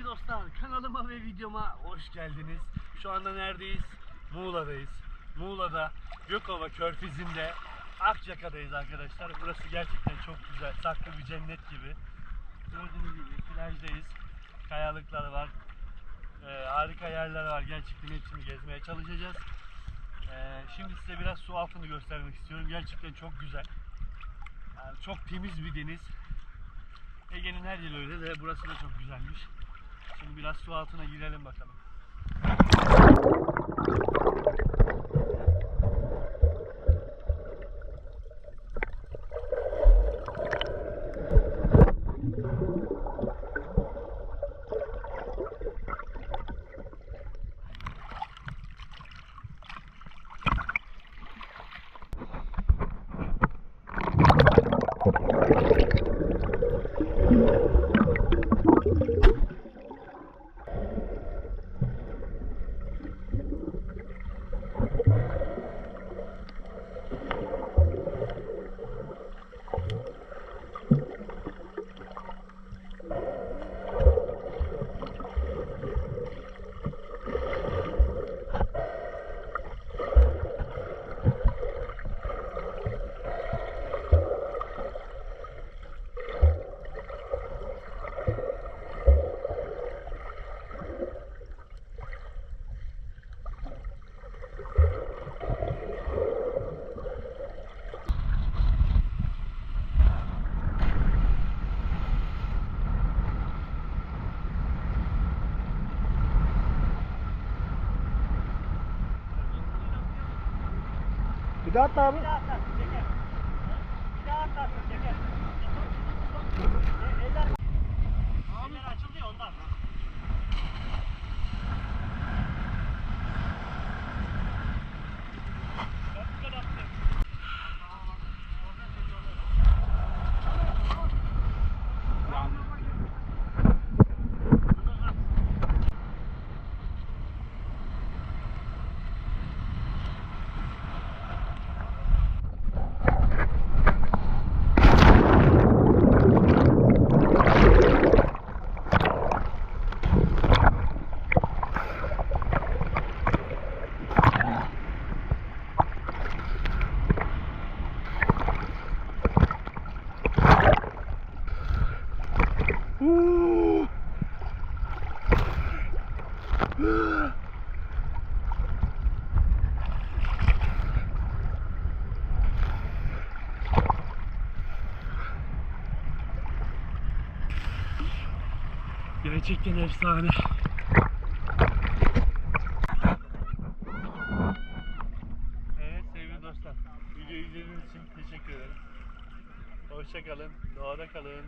Sevgili dostlar kanalıma ve videoma hoş geldiniz. Şu anda neredeyiz? Muğla'dayız. Muğla'da Gökova Körfezi'nde Akçaka'dayız arkadaşlar. Burası gerçekten çok güzel. Saklı bir cennet gibi. Gördüğünüz gibi plajdayız. Kayalıklar var. Ee, harika yerler var. Gerçekten hepsini gezmeye çalışacağız. Ee, şimdi size biraz su altını göstermek istiyorum. Gerçekten çok güzel. Yani çok temiz bir deniz. Ege'nin her yeri öyle de burası da çok güzelmiş. Biraz su altına girelim bakalım. Bir daha Gerçekten efsane. Evet sevgili dostlar. Videoyu izlediğiniz için teşekkür ederim. Hoşça kalın. Doğada kalın.